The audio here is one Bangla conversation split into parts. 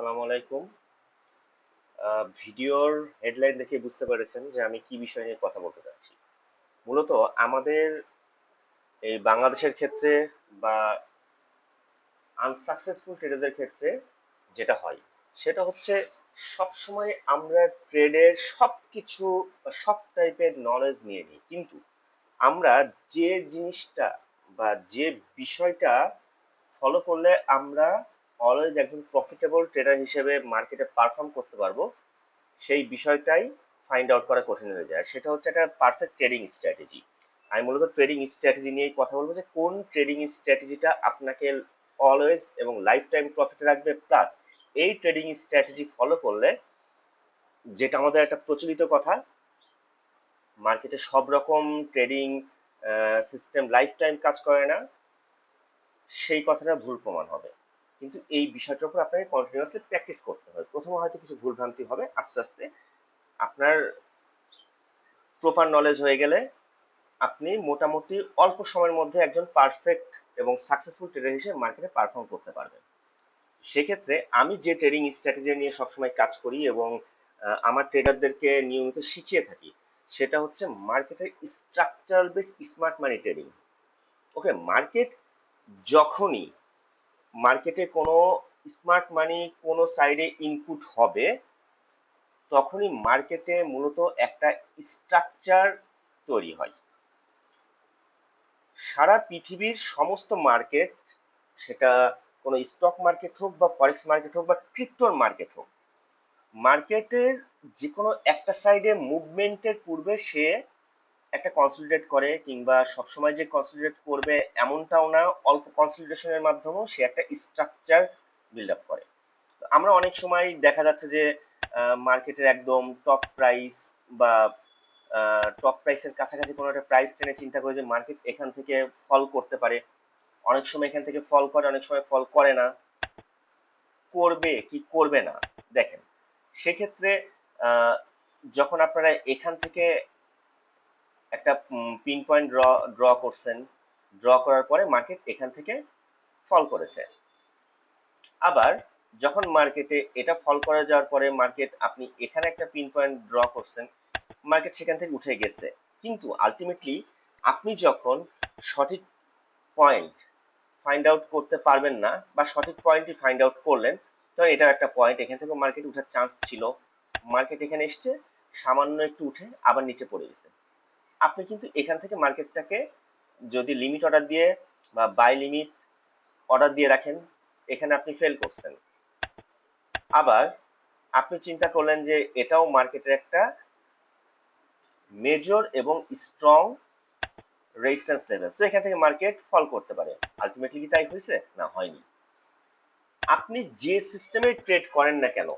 আসসালামু আলাইকুম। ভিডিওর হেডলাইন দেখে বুঝতে পেরেছেন যে আমি কি বিষয় নিয়ে কথা বলতে চাচ্ছি। মূলত আমাদের এই বাংলাদেশের ক্ষেত্রে বা আনসাকসেসফুল ট্রেডারদের ক্ষেত্রে যেটা হয়, সেটা হচ্ছে সবসময় আমরা ট্রেডের সব কিছু সব টাইপের নলেজ নিয়ে নিই। কিন্তু আমরা যে জিনিসটা বা যে বিষয়টা ফলো করলে আমরা অলওয়েজ একজন প্রফিটেবল ট্রেডার হিসেবে মার্কেটে পারফর্ম করতে পারব, সেই বিষয়টাই ফাইন্ড আউট করা কঠিন হয়ে যায়। সেটা হচ্ছে একটা পারফেক্ট ট্রেডিং স্ট্র্যাটেজি আমি মূলত ট্রেডিং স্ট্র্যাটেজি নিয়েই কথা বলব যে, কোন ট্রেডিং স্ট্র্যাটেজিটা আপনাকে অলওয়েজ এবং লাইফ টাইম প্রফিটে রাখবে প্লাস এই ট্রেডিং স্ট্র্যাটেজি ফলো করলে যেটা আমাদের একটা প্রচলিত কথা মার্কেটে সব রকম ট্রেডিং সিস্টেম লাইফ টাইম কাজ করে না, সেই কথাটা ভুল প্রমাণ হবে। কিন্তু এই বিষয়টার উপর আপনাকে কন্টিনিউয়াসলি প্র্যাকটিস করতে হবে প্রথমে হয়তো কিছু ভুলভ্রান্তি হবে, আস্তে আস্তে আপনার প্রপার নলেজ হয়ে গেলে আপনি মোটামুটি অল্প সময়ের মধ্যে একজন পারফেক্ট এবং সাকসেসফুল ট্রেডার হিসেবে মার্কেটে পারফর্ম করতে পারবেন। সেক্ষেত্রে আমি যে ট্রেডিং স্ট্র্যাটেজি নিয়ে সবসময় কাজ করি এবং আমার ট্রেডারদেরকে নিয়মিত শিখিয়ে থাকি, সেটা হচ্ছে মার্কেটের structural base smart money trading okay market যখনই মার্কেটে কোনো স্মার্ট মানি কোনো সাইডে ইনপুট হবে, তখনই মার্কেটে মূলত একটা স্ট্রাকচার তৈরি হয়। সারা পৃথিবীর সমস্ত মার্কেট সেটা কোনো স্টক মার্কেট হোক বা ফরেক্স মার্কেট হোক বা ক্রিপ্টোর মার্কেট হোক মার্কেটের যে কোনো একটা সাইডে মুভমেন্টের পূর্বে সে একটা কনসলিডেট করে কিংবা সবসময় যে কনসলিডেট করবে এমনটাও না, অল্প কনসলিডেশনের মাধ্যমেও সে একটা স্ট্রাকচার বিল্ড আপ করে আমরা অনেক সময় দেখা যাচ্ছে যে মার্কেটের একদম টপ প্রাইস বা টপ প্রাইসের কাছাকাছি কোনো একটা প্রাইস ট্রেনে চিন্তা করে যে মার্কেট এখান থেকে ফল করতে পারে। অনেক সময় এখান থেকে ফল করে, অনেক সময় ফল করে না। করবে কি করবে না? দেখেন, সেক্ষেত্রে যখন আপনারা এখান থেকে একটা পিন পয়েন্ট ড্র ড্র করছেন। ড্র করার পরে মার্কেট এখান থেকে ফল করেছে। আবার যখন মার্কেটে এটা ফল করে যাওয়ার পরে মার্কেট আপনি এখানে একটা পিন পয়েন্ট ড্র করছেন মার্কেট সেখান থেকে উঠে গেছে। কিন্তু আলটিমেটলি আপনি যখন সঠিক পয়েন্ট ফাইন্ড আউট করতে পারবেন না বা সঠিক পয়েন্টই ফাইন্ড আউট করলেন, তো এটা একটা পয়েন্ট এখান থেকে মার্কেট উঠার চান্স ছিল। মার্কেট এখানে এসছে, সামান্য একটু উঠে আবার নিচে পড়ে গেছে। আপনি কিন্তু এখান থেকে মার্কেটটাকে যদি লিমিট অর্ডার দিয়ে বা বাই লিমিট অর্ডার দিয়ে রাখেন, এখানে আপনি ফেল করছেন। আবার আপনি চিন্তা করলেন যে এটাও মার্কেটের একটা মেজর এবং স্ট্রং রেজিস্ট্যান্স লেভেল তো এখান থেকে মার্কেট ফল করতে পারে। আলটিমেটলি তাই হয়েছে? না, হয়নি। আপনি যে সিস্টেমে ট্রেড করেন না কেন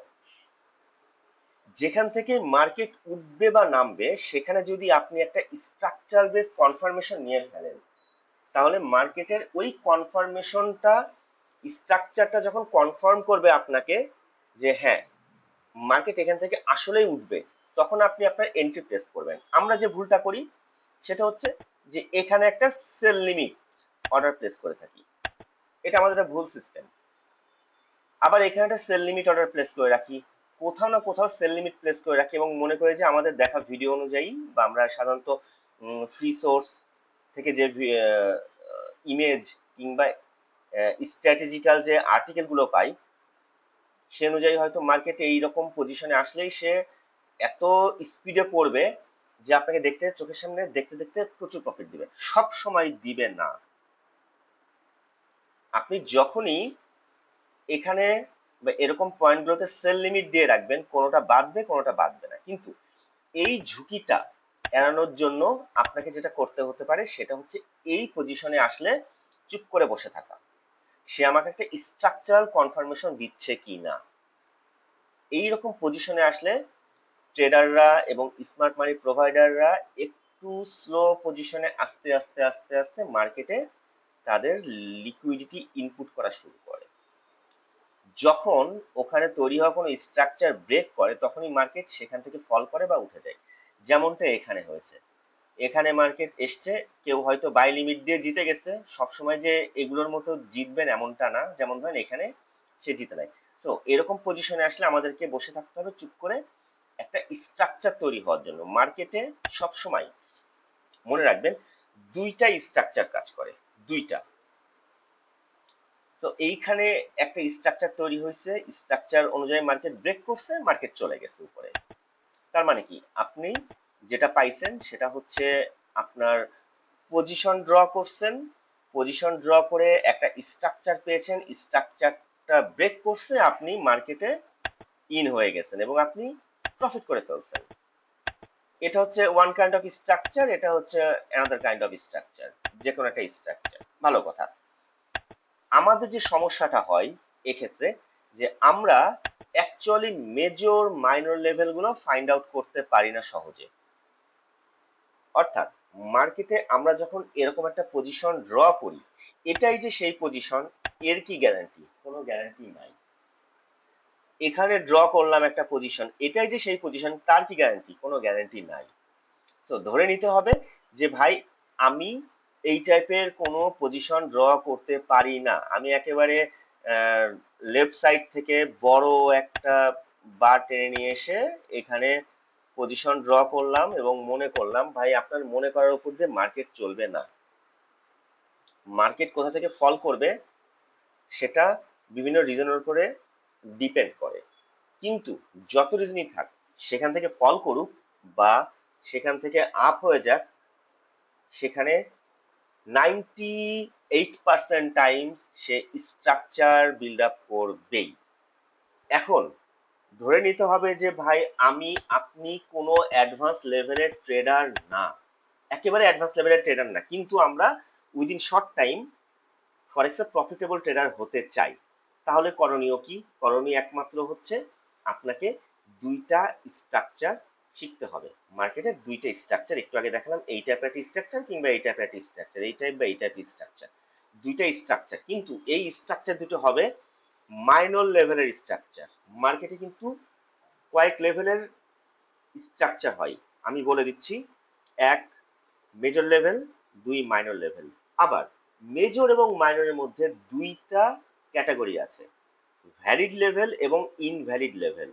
যেখান থেকে মার্কেট উঠবে বা নামবে, সেখানে যদি আপনি একটা স্ট্রাকচার বেস কনফার্মেশন নিয়ে ফেলেন, তাহলে মার্কেটের ওই কনফার্মেশনটা স্ট্রাকচারটা যখন কনফার্ম করবে আপনাকে যে হ্যাঁ মার্কেট এখান থেকে আসলেই উঠবে, তখন আপনি আপনার এন্ট্রি প্লেস করবেন। আমরা যে ভুলটা করি, সেটা হচ্ছে যে এখানে একটা সেল লিমিট অর্ডার প্লেস করে থাকি। এটা আমাদের ভুল সিস্টেম আবার এখানে একটা সেল লিমিট অর্ডার প্লেস করে রাখি। কোথাও না কোথাও সেল লিমিট প্লেস করে রাখি এবং মনে করি যে আমাদের দেখা ভিডিও অনুযায়ী বা আমরা সাধারণত ফ্রি সোর্স থেকে যে ইমেজ কিংবা স্ট্র্যাটেজিক্যাল যে আর্টিকেলগুলো পাই, সে অনুযায়ী হয়তো মার্কেটে এইরকম পজিশনে আসলেই সে এত স্পিডে পড়বে যে আপনাকে দেখতে, চোখের সামনে দেখতে দেখতে প্রচুর প্রফিট দিবে। সব সময় দিবে না। আপনি যখনই এখানে বা এরকম পয়েন্টগুলোতে সেল লিমিট দিয়ে রাখবেন, কোনোটা বাদবে কোনোটা বাদবে না। কিন্তু এই ঝুঁকিটা এড়ানোর জন্য আপনাকে যেটা করতে হতে পারে, সেটা হচ্ছে এই পজিশনে আসলে চুপ করে বসে থাকা। সে আমাকে একটা স্ট্রাকচারাল কনফার্মেশন দিচ্ছে কি না? এইরকম পজিশনে আসলে ট্রেডাররা এবং স্মার্ট মানি প্রোভাইডাররা একটু স্লো পজিশনে আস্তে আস্তে আস্তে আস্তে মার্কেটে তাদের লিকুইডিটি ইনপুট করা শুরু করে। যখন ওখানে তৈরি হওয়া কোনো স্ট্রাকচার ব্রেক করে, তখনই মার্কেট সেখান থেকে ফল করে বা উঠে যায়। যেমনটা এখানে হয়েছে। এখানে মার্কেট এসছে, কেউ হয়তো বাই লিমিট দিয়ে জিতে গেছে। সবসময় যে এগুলোর মতো জিতবেন এমনটা না। যেমন ধরেন এখানে সে জিতে নেয়। সো এরকম পজিশনে আসলে আমাদেরকে বসে থাকতে হবে চুপ করে একটা স্ট্রাকচার তৈরি হওয়ার জন্য। মার্কেটে সবসময় মনে রাখবেন, দুইটা স্ট্রাকচার কাজ করে। দুইটা। তো এইখানে একটা স্ট্রাকচার তৈরি হয়েছে। স্ট্রাকচার অনুযায়ী মার্কেট ব্রেক করছে মার্কেট চলে গেছে উপরে। তার মানে কি? আপনি যেটা পাইছেন সেটা হচ্ছে আপনার পজিশন ড্র করছেন। পজিশন ড্র করে একটা স্ট্রাকচার পেয়েছেন। স্ট্রাকচারটা ব্রেক করছে, আপনি মার্কেটে ইন হয়ে গেছেন এবং আপনি প্রফিট করে ফেলছেন। এটা হচ্ছে ওয়ান কাইন্ড অফ স্ট্রাকচার এটা হচ্ছে অ্যানাদার কাইন্ড অফ স্ট্রাকচার যে কোনো একটা স্ট্রাকচার ভালো কথা। আমাদের যে সমস্যাটা হয় এক্ষেত্রে যে আমরা অ্যাকচুয়ালি মেজর মাইনর লেভেলগুলো ফাইন্ড আউট করতে পারি না সহজে। অর্থাৎ মার্কেটে আমরা যখন এরকম একটা পজিশন ড্র করি, এটাই যে সেই পজিশন এর কি গ্যারান্টি কোনো গ্যারান্টি নাই। এখানে ড্র করলাম একটা পজিশন এটাই যে সেই পজিশন তার কি গ্যারান্টি কোনো গ্যারান্টি নাই। সো ধরে নিতে হবে যে ভাই, আমি এই টাইপের কোনো পজিশন ড্র করতে পারি না। আমি একেবারে লেফট সাইড থেকে বড় একটা বার টেনে নিয়ে এসে এখানে পজিশন ড্র করলাম এবং মনে করলাম, ভাই, আপনার মনে করার উপর দিয়ে মার্কেট চলবে না। মার্কেট কোথা থেকে ফল করবে সেটা বিভিন্ন রিজনের উপরে ডিপেন্ড করে। কিন্তু যত রিজনই থাক, সেখান থেকে ফল করুক বা সেখান থেকে আপ হয়ে যাক, সেখানে নাইনটি এইট পার্সেন্ট টাইমস সে স্ট্রাকচার বিল্ড আপ করবেই। এখন, ধরে নিতে হবে যে ভাই, আমি, আপনি কোনো অ্যাডভান্স লেভেলের ট্রেডার না। একেবারে অ্যাডভান্স লেভেলের ট্রেডার না, কিন্তু আমরা উইদিন শর্ট টাইম ফরেক্সের প্রফিটেবল ট্রেডার হতে চাই। তাহলে করণীয় কি? করণীয় একমাত্র হচ্ছে আপনাকে দুইটা স্ট্রাকচার শিখতে হবে। মার্কেটের দুইটা স্ট্রাকচার একটু আগে দেখালাম, এই টাইপের একটা স্ট্রাকচার কিংবা এই টাইপের একটা স্ট্রাকচার এই টাইপ বা এই টাইপের স্ট্রাকচার দুইটা স্ট্রাকচার কিন্তু এই স্ট্রাকচার দুটো হবে মাইনর লেভেলের স্ট্রাকচার মার্কেটে কিন্তু কয়েক লেভেলের স্ট্রাকচার হয়। আমি বলে দিচ্ছি, এক মেজর লেভেল দুই মাইনর লেভেল আবার মেজর এবং মাইনরের মধ্যে দুইটা ক্যাটাগরি আছে ভ্যালিড লেভেল এবং ইনভ্যালিড লেভেল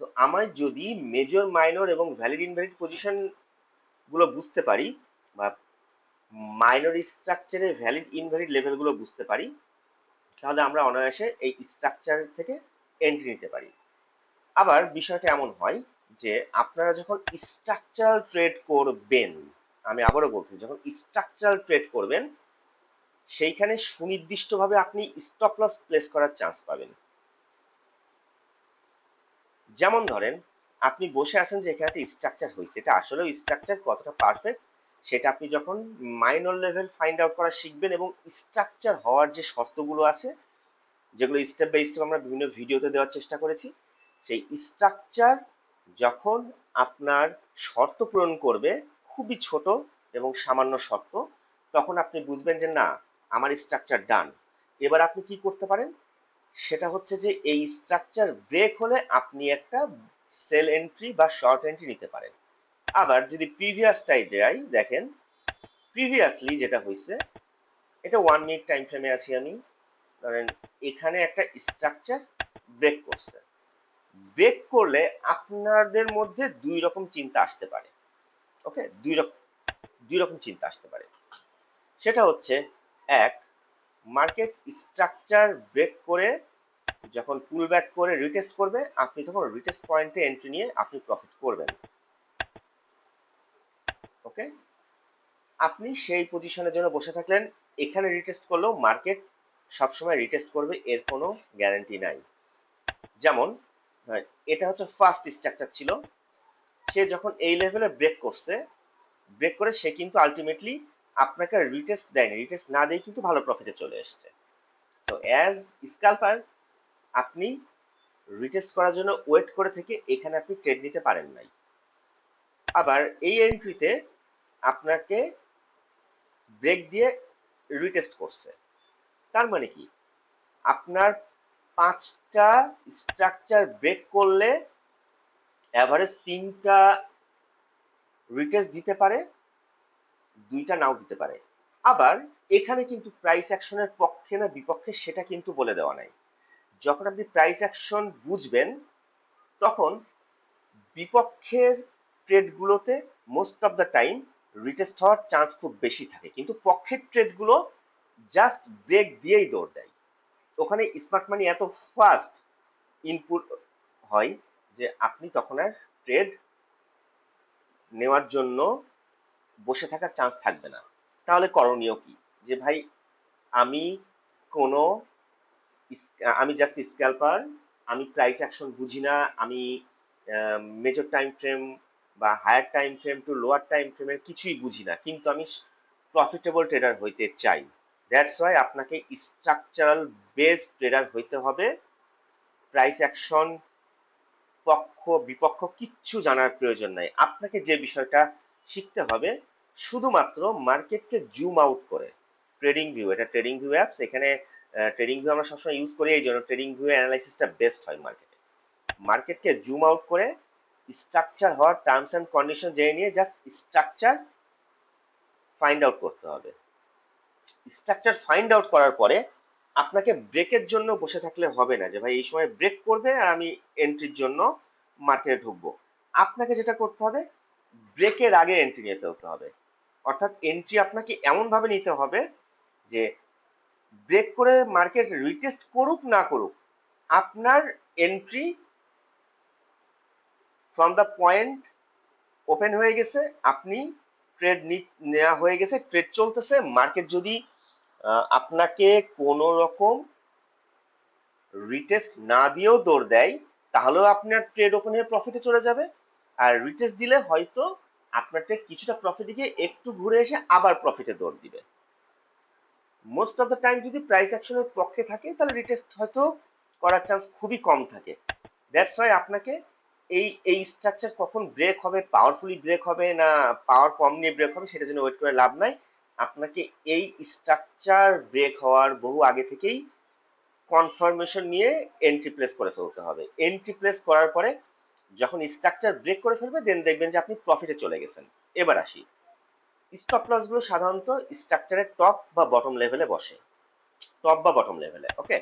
তো আমায় যদি মেজর মাইনর এবং ভ্যালিড ইনভ্যালিড পজিশনগুলো বুঝতে পারি বা মাইনর স্ট্রাকচারে ভ্যালিড ইনভ্যালিড লেভেলগুলো বুঝতে পারি, তাহলে আমরা অনায়াসে এই স্ট্রাকচার থেকে এন্ট্রি নিতে পারি। আবার বিষয়টা এমন হয় যে আপনারা যখন স্ট্রাকচারাল ট্রেড করবেন, আমি আবারও বলছি, যখন স্ট্রাকচারাল ট্রেড করবেন, সেইখানে সুনির্দিষ্টভাবে আপনি স্টপ লস প্লেস করার চান্স পাবেন। যেমন ধরেন, আপনি বসে আছেন যে এখানে স্ট্রাকচার হয়েছে, এটা আসলেও স্ট্রাকচার কতটা পারফেক্ট সেটা আপনি যখন মাইনর লেভেল ফাইন্ড আউট করা শিখবেন এবং স্ট্রাকচার হওয়ার যে শর্তগুলো আছে, যেগুলো স্টেপ বাই স্টেপ আমরা বিভিন্ন ভিডিওতে দেওয়ার চেষ্টা করেছি, সেই স্ট্রাকচার যখন আপনার শর্ত পূরণ করবে, খুবই ছোট এবং সামান্য শর্ত, তখন আপনি বুঝবেন যে না, আমার স্ট্রাকচার ডান এবার আপনি কি করতে পারেন? সেটা হচ্ছে যে এই স্ট্রাকচার ব্রেক হলে আপনি একটা সেল এন্ট্রি বা শর্ট এন্ট্রি নিতে পারেন। আবার যদি প্রিভিয়াস টাইপ যাই দেখেন প্রিভিয়াসলি যেটা হয়েছে এটা ওয়ান মিনিট টাইম ফ্রেমে আছি আমি। ধরেন, এখানে একটা স্ট্রাকচার ব্রেক করছে। ব্রেক করলে আপনাদের মধ্যে দুই রকম চিন্তা আসতে পারে। ওকে দুই রকম দুই রকম চিন্তা আসতে পারে। সেটা হচ্ছে, এক মার্কেট স্ট্রাকচার ব্রেক করে যখন পুল ব্যাক করে রিটেস্ট করবে, আপনি তখন রিটেস্ট পয়েন্টে এন্ট্রি নিয়ে আপনি প্রফিট করবেন। ওকে আপনি সেই পজিশনের জন্য বসে থাকলেন, এখানে রিটেস্ট করলেও মার্কেট সবসময় রিটেস্ট করবে, এর কোনো গ্যারান্টি নাই। যেমন এটা হচ্ছে ফার্স্ট স্ট্রাকচার ছিল। সে যখন এই লেভেলে ব্রেক করছে ব্রেক করে সে কিন্তু আলটিমেটলি আপনাকে রিটেস্ট দেয়নি রিটেস্ট না দিয়ে কিন্তু ভালো প্রফিটে চলে এসছে। তো অ্যাজ স্কাল্পার আপনি রিটেস্ট করার জন্য ওয়েট করে থেকে এখানে আপনি ট্রেড নিতে পারেন নাই। আবার এই এন্ট্রিতে আপনাকে ব্রেক দিয়ে রিটেস্ট করছে। তার মানে কি? আপনার পাঁচটা স্ট্রাকচার ব্রেক করলে অ্যাভারেজ তিনটা রিটেস্ট দিতে পারে। দুইটা নাও দিতে পারে। আবার এখানে কিন্তু প্রাইস অ্যাকশনের পক্ষে না বিপক্ষে সেটা কিন্তু বলে দেওয়া নাই। যখন আপনি প্রাইস অ্যাকশন বুঝবেন, তখন বিপক্ষের ট্রেডগুলোতে most of the time retest হওয়ার চান্স খুব বেশি থাকে। কিন্তু পক্ষের ট্রেডগুলো জাস্ট ব্রেক দিয়েই দৌড় দেয়। ওখানে স্মার্ট মানি এত ফাস্ট ইনপুট হয় যে আপনি তখন আর ট্রেড নেওয়ার জন্য বসে থাকার চান্স থাকবে না। তাহলে করণীয় কি? যে ভাই, আমি কোনো আমি জাস্ট স্ক্যাল্পার আমি প্রাইস অ্যাকশন বুঝি না, আমি মেজর টাইম ফ্রেম বা higher time frame to lower time ফ্রেমের কিছুই বুঝি না। কিন্তু আমি প্রফিটেবল ট্রেডার হইতে চাই। দ্যাটস ওয়াই আপনাকে স্ট্রাকচারাল বেস ট্রেডার হইতে হবে। প্রাইস অ্যাকশন পক্ষ, বিপক্ষ কিচ্ছু জানার প্রয়োজন নাই। আপনাকে যে বিষয়টা শিখতে হবে শুধুমাত্র মার্কেটকে জুম আউট করে। ট্রেডিং ভিউ এটা ট্রেডিং ভিউ অ্যাপস এখানে ট্রেডিং ভিউ আমরা সবসময় ইউজ করি, এই জন্য ট্রেডিং ভিউ অ্যানালাইসিসটা বেস্ট হয় মার্কেটে মার্কেটকে জুম আউট করে স্ট্রাকচার হওয়ার টার্মস অ্যান্ড কন্ডিশন জেনে নিয়ে জাস্ট স্ট্রাকচার ফাইন্ড আউট করতে হবে। স্ট্রাকচার ফাইন্ড আউট করার পরে আপনাকে ব্রেকের জন্য বসে থাকলে হবে না যে, ভাই, এই সময় ব্রেক করবে আর আমি এন্ট্রির জন্য মার্কেটে ঢুকবো। আপনাকে যেটা করতে হবে ব্রেকের আগে এন্ট্রি নিয়ে ফেলতে হবে। অর্থাৎ এন্ট্রি আপনাকে এমন ভাবে নিতে হবে যে ব্রেক করে মার্কেট রিটেস্ট করুক না করুক, আপনার entry from the point open হয়ে গেছে, আপনি ট্রেড নেওয়া হয়ে গেছে ট্রেড চলতেছে মার্কেট যদি আপনাকে কোনো রকম রিটেস্ট না দিয়েও দৌড় দেয়, তাহলেও আপনার ট্রেড হয়ে প্রফিটে চলে যাবে। আর রিটেস্ট দিলে হয়তো আপনার কিছুটা প্রফিট দিয়ে একটু ঘুরে এসে আবার প্রফিটে দৌড় দিবে। মোস্ট অফ দ্য টাইম যদি প্রাইস অ্যাকশনের পক্ষে থাকে, তাহলে রিটেস্ট হয়তো করার চান্স খুবই কম থাকে। দ্যাটস ওয়াই আপনাকে এই এই স্ট্রাকচার কখন ব্রেক হবে পাওয়ারফুলি ব্রেক হবে না পাওয়ার কম নিয়ে ব্রেক হবে, সেটা জন্য ওয়েট করে লাভ নাই। আপনাকে এই স্ট্রাকচার ব্রেক হওয়ার বহু আগে থেকেই কনফার্মেশন নিয়ে এন্ট্রি প্লেস করে ফেলতে হবে। এন্ট্রি প্লেস করার পরে যখন স্ট্রাকচার ব্রেক করে ফেলবে দেন দেখবেন যে আপনি প্রফিটে চলে গেছেন। এবার আসি। স্টপ লসগুলো সাধারণত স্ট্রাকচারের টপ বা বটম লেভেলে বসে। টপ বা বটম লেভেলে ওকে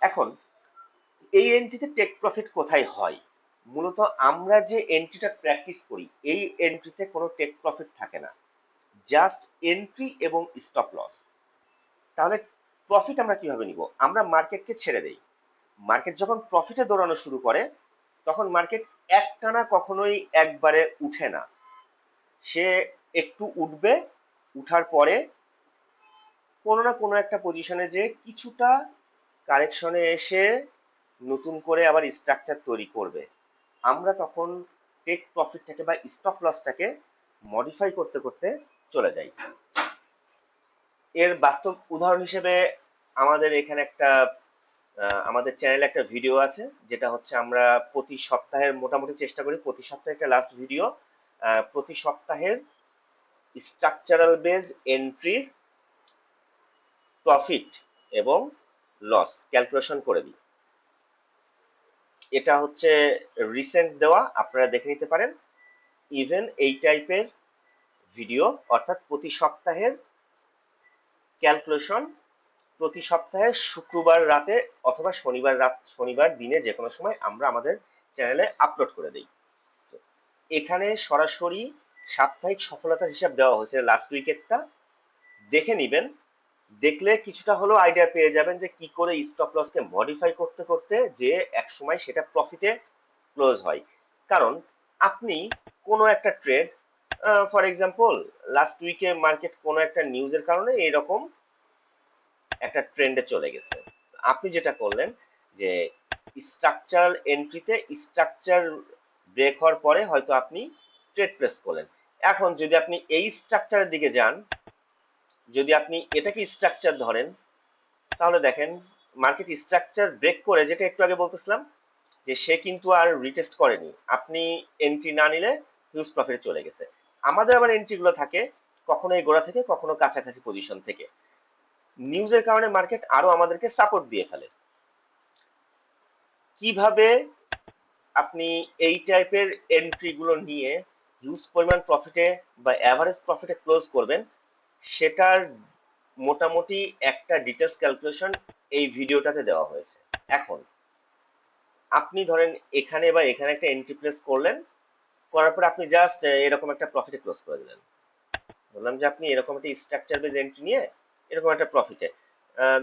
এখন, এই এন্ট্রিতে টেক প্রফিট কোথায় হয়? মূলত আমরা যে এন্ট্রিটা প্র্যাকটিস করি, এই এন্ট্রিতে কোনো টেক প্রফিট থাকে না। জাস্ট এন্ট্রি এবং স্টপ লস তাহলে প্রফিট আমরা কীভাবে নিব? আমরা মার্কেটকে ছেড়ে দেই। মার্কেট যখন প্রফিটে দৌড়ানো শুরু করে তখন মার্কেট একটানা কখনোই একবারে উঠে না। সে একটু উঠবে, উঠার পরে কোনো না কোনো একটা পজিশনে যে কিছুটা কারেকশনে এসে নতুন করে আবার স্ট্রাকচার তৈরি করবে। আমরা তখন টেক প্রফিটটাকে বা স্টপ লসটাকে মডিফাই করতে করতে চলে যাই। এর বাস্তব উদাহরণ হিসেবে আমাদের এখানে একটা আমাদের চ্যানেলে একটা ভিডিও আছে, যেটা হচ্ছে আমরা প্রতি সপ্তাহের, মোটামুটি চেষ্টা করি প্রতি সপ্তাহে একটা লাস্ট ভিডিও প্রতি সপ্তাহের স্ট্রাকচারাল বেজ এন্ট্রির প্রফিট এবং লস ক্যালকুলেশন করে দিই। এটা হচ্ছে রিসেন্ট দেওয়া, আপনারা দেখে নিতে পারেন। ইভেন এই টাইপের ভিডিও অর্থাৎ প্রতি সপ্তাহের ক্যালকুলেশন প্রতি সপ্তাহে শুক্রবার রাতে অথবা শনিবার রাত, শনিবার দিনে যে কোনো সময় আমরা আমাদের চ্যানেলে আপলোড করে দিই। এখানে সরাসরি সাপ্তাহিক সফলতার হিসাব দেওয়া হয়েছে লাস্ট উইকেটটা দেখে নিবেন। দেখলে কিছুটা হলেও আইডিয়া পেয়ে যাবেন যে কি করে স্টপ লসকে মডিফাই করতে করতে যে এক সময় সেটা প্রফিটে ক্লোজ হয়। কারণ আপনি কোনো একটা ট্রেড ফর এক্সাম্পল লাস্ট উইকে মার্কেট কোনো একটা নিউজের কারণে এরকম একটা ট্রেন্ডে চলে গেছে। আপনি যেটা করলেন যে স্ট্রাকচারাল এন্ট্রিতে স্ট্রাকচার ব্রেক হওয়ার পরে হয়তো আপনি ট্রেড প্রেস করলেন। এখন যদি আপনি এই স্ট্রাকচারের দিকে যান, যদি আপনি এটাকে স্ট্রাকচার ধরেন, তাহলে দেখেন মার্কেট স্ট্রাকচার ব্রেক করে, যেটা একটু আগে বলতেছিলাম, যে সে কিন্তু আর রিটেস্ট করেনি। আপনি এন্ট্রি না নিলে হিউজ প্রফিটে চলে গেছে। আমাদের আবার এন্ট্রিগুলো থাকে কখনো এই গোড়া থেকে, কখনো কাছাকাছি পজিশন থেকে। নিউজের কারণে মার্কেট আরও আমাদেরকে সাপোর্ট দিয়ে ফেলে। কীভাবে আপনি এই টাইপের এন্ট্রি গুলো নিয়ে হিউজ পরিমাণ প্রফিটে বা অ্যাভারেজ প্রফিটে ক্লোজ করবেন, সেটার মোটামুটি একটা ডিটেলস ক্যালকুলেশন এই ভিডিওটাতে দেওয়া হয়েছে। এখন, আপনি ধরেন এখানে বা এখানে একটা এন্ট্রি প্লেস করলেন, করার পর আপনি জাস্ট এরকম একটা প্রফিটে ক্লোজ করে দিলেন। বললাম যে আপনি এরকম একটা স্ট্রাকচার বেজ এন্ট্রি নিয়ে এরকম একটা প্রফিটে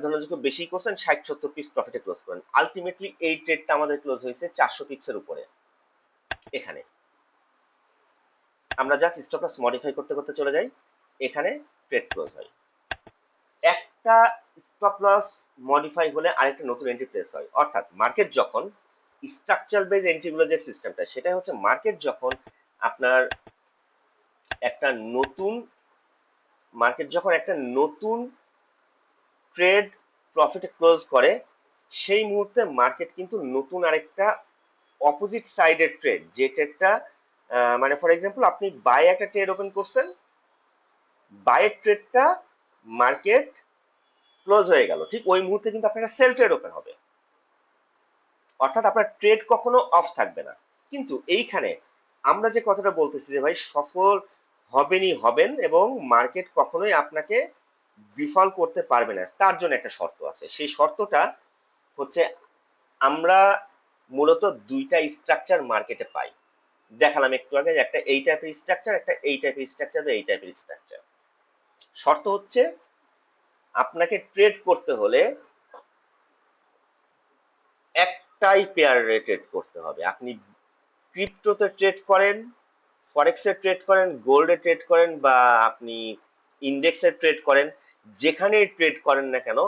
ধরুন খুব বেশি করছেন, ষাট, সত্তর পিস প্রফিটে ক্লোজ করেন। আলটিমেটলি এই ট্রেডটা আমাদের ক্লোজ হয়েছে চারশো পিক্সের উপরে। এখানে। আমরা জাস্ট স্টপ লস মডিফাই করতে করতে চলে যাই। এখানে ট্রেড ক্লোজ হয়। একটা স্টপ লস মডিফাই হলে আরেকটা নতুন এন্ট্রি প্লেস হয়। অর্থাৎ মার্কেট যখন স্ট্রাকচার বেজ এন্ট্রিগুলো যে সিস্টেমটা সেটা হচ্ছে মার্কেট যখন আপনার একটা নতুন মার্কেট যখন একটা নতুন ট্রেড প্রফিটে ক্লোজ করে, সেই মুহূর্তে মার্কেট কিন্তু নতুন আরেকটা অপোজিট সাইডের ট্রেড যে ট্রেডটা মানে ফর এক্সাম্পল আপনি বাই একটা ট্রেড ওপেন করছেন বাইয়ের ট্রেডটা মার্কেট ক্লোজ হয়ে গেল। ঠিক ওই মুহূর্তে কিন্তু আপনার সেল ট্রেড ওপেন হবে। অর্থাৎ আপনার ট্রেড কখনো অফ থাকবে না। কিন্তু এইখানে আমরা যে কথাটা বলতেছি যে ভাই সফল হবেনই হবেন এবং মার্কেট কখনোই আপনাকে বিফল করতে পারবে না, তার জন্য একটা শর্ত আছে। সেই শর্তটা হচ্ছে আমরা মূলত দুইটা স্ট্রাকচার মার্কেটে পাই। দেখালাম একটু আগে একটা এই টাইপের স্ট্রাকচার একটা এই টাইপের স্ট্রাকচার এই টাইপের স্ট্রাকচার শর্ত হচ্ছে আপনাকে ট্রেড করতে হলে একটাই পেয়ার ট্রেড করতে হবে। আপনি ক্রিপ্টোতে ট্রেড করেন ফরেক্সে ট্রেড করেন গোল্ডে ট্রেড করেন বা আপনি ইন্ডেক্সে ট্রেড করেন। যেখানেই ট্রেড করেন না কেন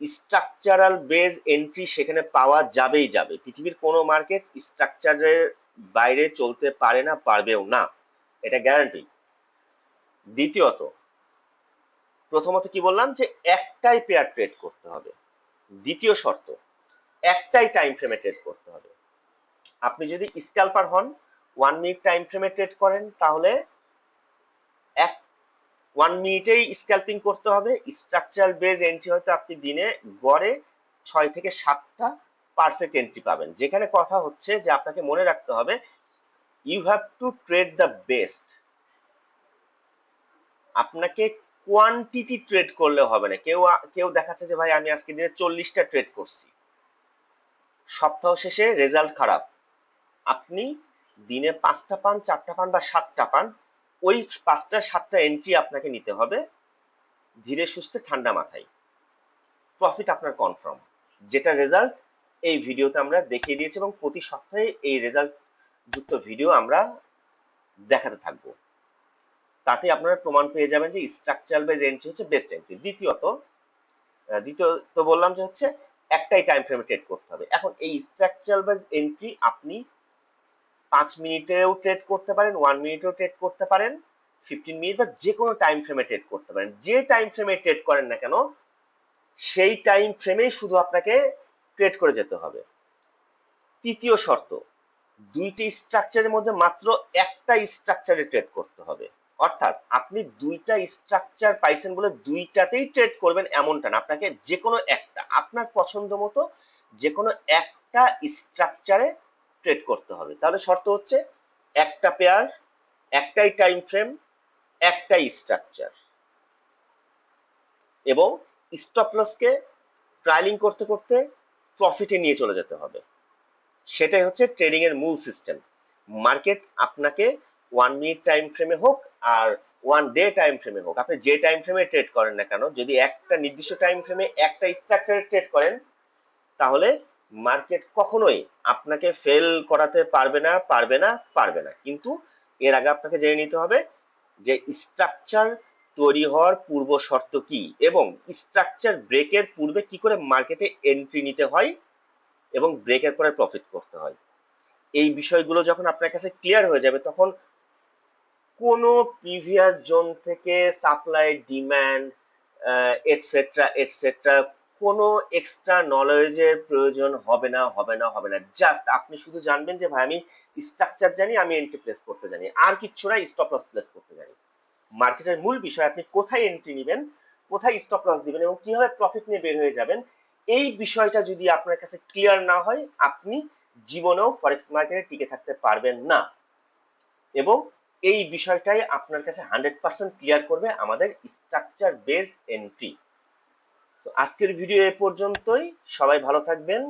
স্ট্রাকচারাল বেজ এন্ট্রি সেখানে পাওয়া যাবেই যাবে। পৃথিবীর কোনো মার্কেট স্ট্রাকচারের বাইরে চলতে পারে না, পারবেও না। এটা গ্যারান্টি দ্বিতীয়ত, প্রথমত কি বললাম যে একটাই পেয়ার ট্রেড করতে হবে। দ্বিতীয় শর্ত, একটাই টাইম ফ্রেমে ট্রেড করতে হবে। আপনি যদি স্ক্যালপার হন ওয়ান মিনিট টাইম ফ্রেমে ট্রেড করেন, তাহলে এক ওয়ান মিনিটেই স্ক্যালপিং করতে হবে। স্ট্রাকচারাল বেজ এন্ট্রি হয়তো আপনি দিনে গড়ে ছয় থেকে সাতটা পারফেক্ট এন্ট্রি পাবেন। যেখানে কথা হচ্ছে যে আপনাকে মনে রাখতে হবে you have to trade the best আপনাকে কোয়ান্টিটি ট্রেড করলে হবে না। কেউ কেউ দেখাচ্ছে যে, ভাই, আমি আজকে দিনে চল্লিশটা ট্রেড করছি। সপ্তাহ শেষে রেজাল্ট খারাপ। আপনি দিনে পাঁচটা পান, চারটা পান বা সাতটা পান ওই পাঁচটা, সাতটা এন্ট্রি আপনাকে নিতে হবে। ধীরে সুস্থে ঠান্ডা মাথায়। প্রফিট আপনার কনফার্ম যেটা রেজাল্ট এই ভিডিওতে আমরা দেখিয়ে দিয়েছি এবং প্রতি সপ্তাহে এই রেজাল্ট যুক্ত ভিডিও আমরা দেখাতে থাকব। তাতে আপনারা প্রমাণ পেয়ে যাবেন যে স্ট্রাকচারাল বেজ এন্ট্রি হচ্ছে বেস্ট এন্ট্রি দ্বিতীয়ত দ্বিতীয়ত বললাম যে হচ্ছে একটাই টাইম ফ্রেমে ট্রেড করতে হবে। এখন এই স্ট্রাকচারাল বেজ এন্ট্রি আপনি পাঁচ মিনিটেও ট্রেড করতে পারেন ওয়ান মিনিটেও ট্রেড করতে পারেন ফিফটিন মিনিট বা যে কোনো টাইম ফ্রেমে ট্রেড করতে পারেন। যে টাইম ফ্রেমে ট্রেড করেন না কেন, সেই টাইম ফ্রেমেই শুধু আপনাকে ট্রেড করে যেতে হবে। তৃতীয় শর্ত, দুইটি স্ট্রাকচারের মধ্যে মাত্র একটা স্ট্রাকচারে ট্রেড করতে হবে। অর্থাৎ আপনি দুইটা স্ট্রাকচার পাইছেন বলে দুইটাতেই ট্রেড করবেন এমনটা না, আপনাকে যে কোনো একটা, আপনার পছন্দ মতো যে কোনো একটা স্ট্রাকচারে ট্রেড করতে হবে। তাহলে শর্ত হচ্ছে একটা পেয়ার একটাই টাইম ফ্রেম একটাই স্ট্রাকচার এবং স্টপ লসকে ট্রায়ালিং করতে করতে প্রফিটে নিয়ে চলে যেতে হবে। সেটাই হচ্ছে ট্রেডিং এর মূল সিস্টেম মার্কেট আপনাকে ওয়ান মিনিট টাইম ফ্রেমে হোক আর ওয়ান ডে টাইম ফ্রেমে হোক, আপনি যে টাইম ফ্রেমে ট্রেড করেন না কেন, যদি একটা নির্দিষ্ট টাইম ফ্রেমে একটা স্ট্রাকচারে ট্রেড করেন, তাহলে মার্কেট কখনোই আপনাকে ফেল করাতে পারবে না পারবে না পারবে না। কিন্তু এর আগে আপনাকে জেনে নিতে হবে যে স্ট্রাকচার তৈরি হওয়ার পূর্ব শর্ত কি এবং স্ট্রাকচার ব্রেকের পূর্বে কি করে মার্কেটে এন্ট্রি নিতে হয় এবং ব্রেকের পরে প্রফিট করতে হয়। এই বিষয়গুলো যখন আপনার কাছে ক্লিয়ার হয়ে যাবে, তখন কোনো প্রিভিয়াস জোন থেকে সাপ্লাই ডিম্যান্ড এটসেট্রা এটসেট্রা কোনো এক্সট্রা নলেজের প্রয়োজন হবে না হবে না হবে না। জাস্ট আপনি শুধু জানবেন যে, ভাই, আমি স্ট্রাকচার জানি, আমি এন্ট্রি প্লেস করতে জানি। আর কিচ্ছু না স্টপ লস প্লেস করতে জানি। মার্কেটের মূল বিষয়, আপনি কোথায় এন্ট্রি নেবেন, কোথায় স্টপ লস দিবেন এবং কীভাবে প্রফিট নিয়ে বের হয়ে যাবেন, এই বিষয়টা যদি আপনার কাছে ক্লিয়ার না হয়, আপনি জীবনেও ফরেক্স মার্কেটে টিকে থাকতে পারবেন না। এবং এই বিষয়টাই আপনার কাছে হান্ড্রেড পার্সেন্ট ক্লিয়ার করবে আমাদের স্ট্রাকচার বেস এন্ট্রি আজকের ভিডিও এ পর্যন্তই। সবাই ভালো থাকবেন।